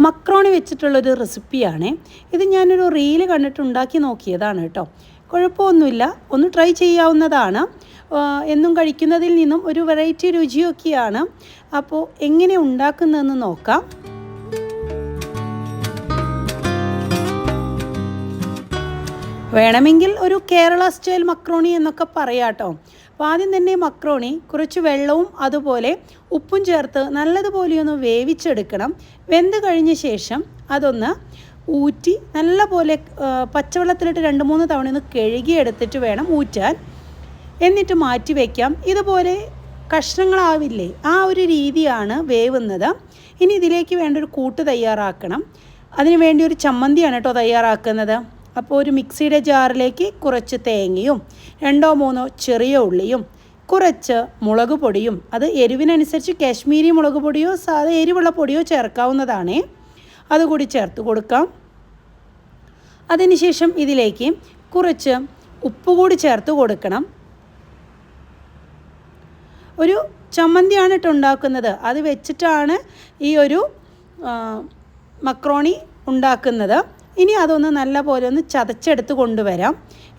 Macaroni വെച്ചിട്ടുള്ളൊരു റെസിപ്പിയാണ്. ഇത് ഞാനൊരു റീൽ കണ്ടിട്ട് ഉണ്ടാക്കി നോക്കിയതാണ് കേട്ടോ. കുഴപ്പമൊന്നുമില്ല. ഒന്ന് ട്രൈ ചെയ്യാവുന്നതാണ്. എന്നും കഴിക്കുന്നതിൽ നിന്നും ഒരു വെറൈറ്റി രുചിയൊക്കെയാണ്. അപ്പോൾ എങ്ങനെ ഉണ്ടാക്കുന്നതെന്ന് നോക്കാം. വേണമെങ്കിൽ ഒരു കേരള സ്റ്റൈൽ മക്രോണി എന്നൊക്കെ പറയാട്ടോ അപ്പോൾ ആദ്യം തന്നെ മക്രോണി കുറച്ച് വെള്ളവും അതുപോലെ ഉപ്പും ചേർത്ത് നല്ലതുപോലെ ഒന്ന് വേവിച്ചെടുക്കണം. വെന്ത് കഴിഞ്ഞ ശേഷം അതൊന്ന് ഊറ്റി നല്ലപോലെ പോലെ പച്ചവെള്ളത്തിലിട്ട് രണ്ട് മൂന്ന് തവണ ഒന്ന് കഴുകിയെടുത്തിട്ട് വേണം ഊറ്റാൻ. എന്നിട്ട് മാറ്റി വയ്ക്കാം ഇതുപോലെ കഷ്ണങ്ങളാവില്ലേ ആ ഒരു രീതിയാണ് വേവുന്നത്. ഇനി ഇതിലേക്ക് വേണ്ട ഒരു കൂട്ട് തയ്യാറാക്കണം. അതിന് വേണ്ടി ഒരു ചമ്മന്തിയാണ് കേട്ടോ തയ്യാറാക്കുന്നത്. അപ്പോൾ ഒരു മിക്സിയുടെ ജാറിലേക്ക് കുറച്ച് തേങ്ങയും രണ്ടോ മൂന്നോ ചെറിയ ഉള്ളിയും കുറച്ച് മുളക് പൊടിയും അത് എരിവിനനുസരിച്ച് കാശ്മീരി മുളക് പൊടിയോ സാധാ എരിവുള്ള പൊടിയോ ചേർക്കാവുന്നതാണ്. അതുകൂടി ചേർത്ത് കൊടുക്കാം. അതിനുശേഷം ഇതിലേക്ക് കുറച്ച് ഉപ്പ് കൂടി ചേർത്ത് കൊടുക്കണം. ഒരു ചമ്മന്തിയാണ് ഇട്ട് ഉണ്ടാക്കുന്നത്. അത് വെച്ചിട്ടാണ് ഈ ഒരു മക്രോണി ഉണ്ടാക്കുന്നത്. ഇനി അതൊന്ന് നല്ല പോലെ ഒന്ന് ചതച്ചെടുത്ത് കൊണ്ടുവരാം.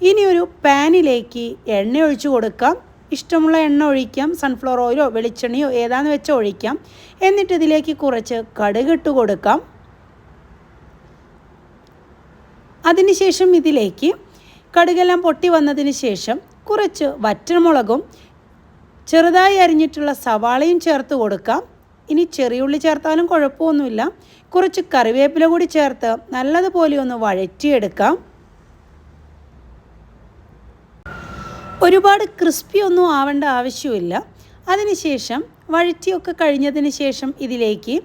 ഇനി ഒരു പാനിലേക്ക് എണ്ണ ഒഴിച്ച് കൊടുക്കാം. ഇഷ്ടമുള്ള എണ്ണ ഒഴിക്കാം. സൺഫ്ലവർ ഓയിലോ വെളിച്ചെണ്ണയോ ഏതാണെന്ന് വെച്ചാൽ ഒഴിക്കാം. എന്നിട്ട് ഇതിലേക്ക് കുറച്ച് കടുകിട്ട് കൊടുക്കാം. അതിനുശേഷം ഇതിലേക്ക് കടുകെല്ലാം പൊട്ടി വന്നതിന് ശേഷം കുറച്ച് വറ്റൽമുളകും ചെറുതായി അരിഞ്ഞിട്ടുള്ള സവാളയും ചേർത്ത് കൊടുക്കാം. ഇനി ചെറിയുള്ളി ചേർത്താലും കുഴപ്പമൊന്നുമില്ല. കുറച്ച് കറിവേപ്പില കൂടി ചേർത്ത് നല്ലതുപോലെ ഒന്ന് വഴറ്റിയെടുക്കാം. ഒരുപാട് ക്രിസ്പി ഒന്നും ആവേണ്ട ആവശ്യമില്ല. അതിനുശേഷം വഴറ്റിയൊക്കെ കഴിഞ്ഞതിന് ശേഷം ഇതിലേക്ക്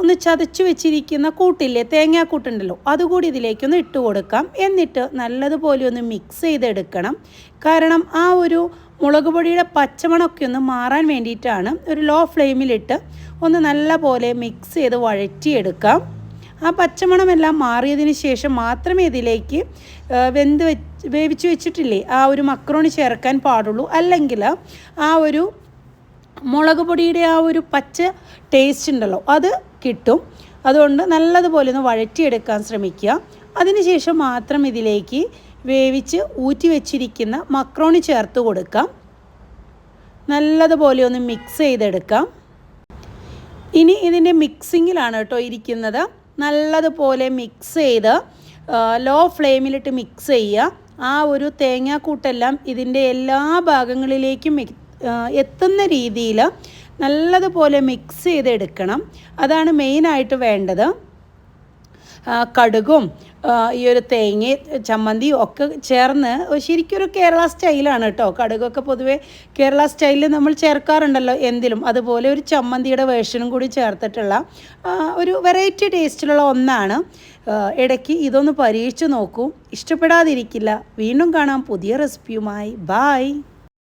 ഒന്ന് ചതച്ചു വെച്ചിരിക്കുന്ന കൂട്ടില്ലേ തേങ്ങാക്കൂട്ടുണ്ടല്ലോ അതുകൂടി ഇതിലേക്കൊന്ന് ഇട്ട് കൊടുക്കാം. എന്നിട്ട് നല്ലതുപോലെ ഒന്ന് മിക്സ് ചെയ്തെടുക്കണം. കാരണം ആ ഒരു മുളക് പൊടിയുടെ പച്ചമണമൊക്കെ ഒന്ന് മാറാൻ വേണ്ടിയിട്ടാണ് ഒരു ലോ ഫ്ലെയിമിലിട്ട് ഒന്ന് നല്ല പോലെ മിക്സ് ചെയ്ത് വഴറ്റിയെടുക്കാം. ആ പച്ചമണമെല്ലാം മാറിയതിന് ശേഷം മാത്രമേ ഇതിലേക്ക് വെന്ത് വെച്ച് വേവിച്ച് വെച്ചിട്ടില്ലേ ആ ഒരു മക്രോണി ചേർക്കാൻ പാടുള്ളൂ. അല്ലെങ്കിൽ ആ ഒരു മുളക് പൊടിയുടെ ആ ഒരു പച്ച ടേസ്റ്റ് ഉണ്ടല്ലോ അത് കിട്ടും. അതുകൊണ്ട് നല്ലതുപോലെ ഒന്ന് വഴറ്റിയെടുക്കാൻ ശ്രമിക്കുക. അതിനുശേഷം മാത്രം ഇതിലേക്ക് വേവിച്ച് ഊറ്റി വെച്ചിരിക്കുന്ന മക്രോണി ചേർത്ത് കൊടുക്കാം. നല്ലതുപോലെ ഒന്ന് മിക്സ് ചെയ്തെടുക്കാം. ഇനി ഇതിന്റെ മിക്സിങ്ങിലാണ് കേട്ടോ ഇരിക്കുന്നത്. നല്ലതുപോലെ മിക്സ് ചെയ്ത് ലോ ഫ്ലെയിമിലിട്ട് മിക്സ് ചെയ്യുക. ആ ഒരു തേങ്ങാക്കൂട്ടെല്ലാം ഇതിന്റെ എല്ലാ ഭാഗങ്ങളിലേക്കും എത്തുന്ന രീതിയിൽ നല്ലതുപോലെ മിക്സ് ചെയ്തെടുക്കണം. അതാണ് മെയിനായിട്ട് വേണ്ടത്. കടുകും ഈ ഒരു തേങ്ങ ചമ്മന്തിയും ഒക്കെ ചേർന്ന് ശരിക്കും ഒരു കേരള സ്റ്റൈലാണ് കേട്ടോ. കടുകൊക്കെ പൊതുവേ കേരള സ്റ്റൈലിൽ നമ്മൾ ചേർക്കാറുണ്ടല്ലോ എന്തിലും. അതുപോലെ ഒരു ചമ്മന്തിയുടെ വേർഷനും കൂടി ചേർത്തിട്ടുള്ള ഒരു വെറൈറ്റി ടേസ്റ്റിലുള്ള ഒന്നാണ്. ഇടയ്ക്ക് ഇതൊന്ന് പരീക്ഷിച്ച് നോക്കൂ. ഇഷ്ടപ്പെടാതിരിക്കില്ല. വീണ്ടും കാണാം പുതിയ റെസിപ്പിയുമായി ബായ്